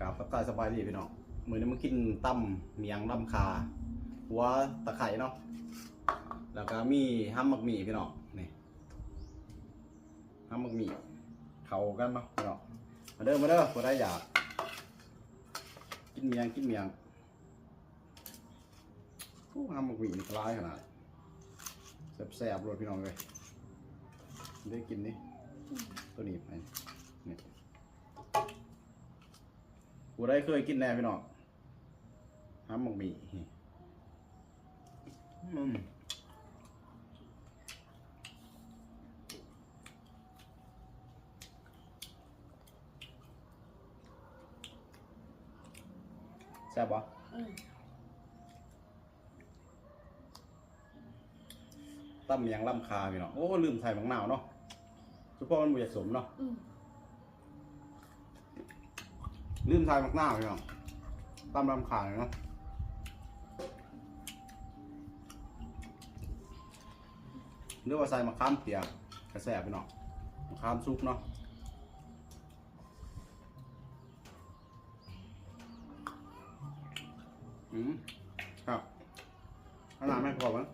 กับทักทายสบายดีพี่น้องมือนี้มากินตำเมียงลำคา หัวตะไคร่เนาะ แล้วก็มีห้ำมักหมี่พี่น้องนี่ห้ำมักหมี่เขากันเนาะพี่น้องมาเด้อมาเด้อบ่ได้อยาก กินเมียงกินเมียงโอ้ห้ำมักหมี่คล้ายขนาดแซ่บๆรสพี่น้องเลยได้กินนี่ตัวนี้ไปนี่ กูได้เคยกินแน่พี่น้องห้ำมักหมี่อืมแซ่บปะอืมตั้มยังล่ำคาพี่เนาะโอ้ลืมใส่มังนาวเนาะเฉพาะมันบุยากสมเนาะ อืมลืมใส่มังนาวพี่เนาะตั้มลำคาเนาะหรือว่าใส่มะขามเปียกกระแสบพี่เนาะมะขามซุปเนาะอืมครับขนาดไม่พอมั้ง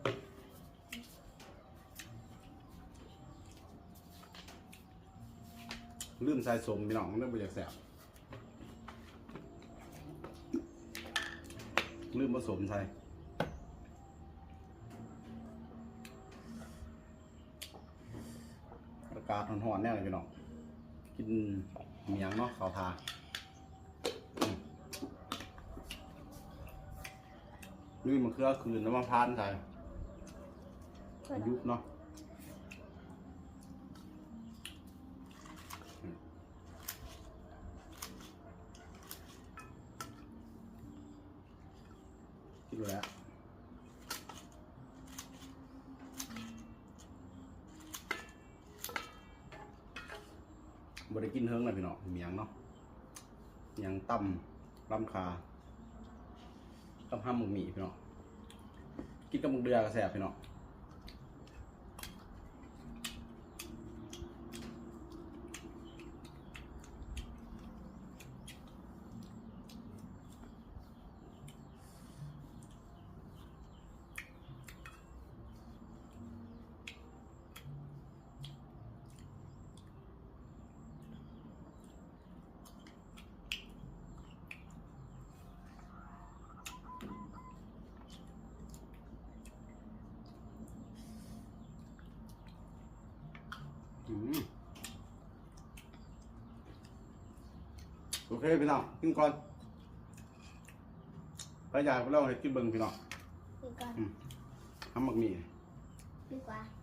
ลืมใส่สมพี่น้องเรื่องบริจาคแสบ ลืมผสมใส่อากาศหอนๆแน่เลยพี่น้องกินเมียงเนาะเขาวทาอืมนี่มันเครือคืนน้ำมันพานใส่เปิดยุบเนาะคิ ดดูแล้วบริกินเฮิงเลยพี่น้องเมียงเนาะยังต่ำลำคากับห้ามหมึกหมี่พี่น้องกินกับหมึกเดือกระแสบพี่น้อง โอเคพี่น้องกินก่อนไปอยากไปเล่าให้กินเบิ่งพี่น้องดีกว่าทำหมักหมี่ดีกว่าอ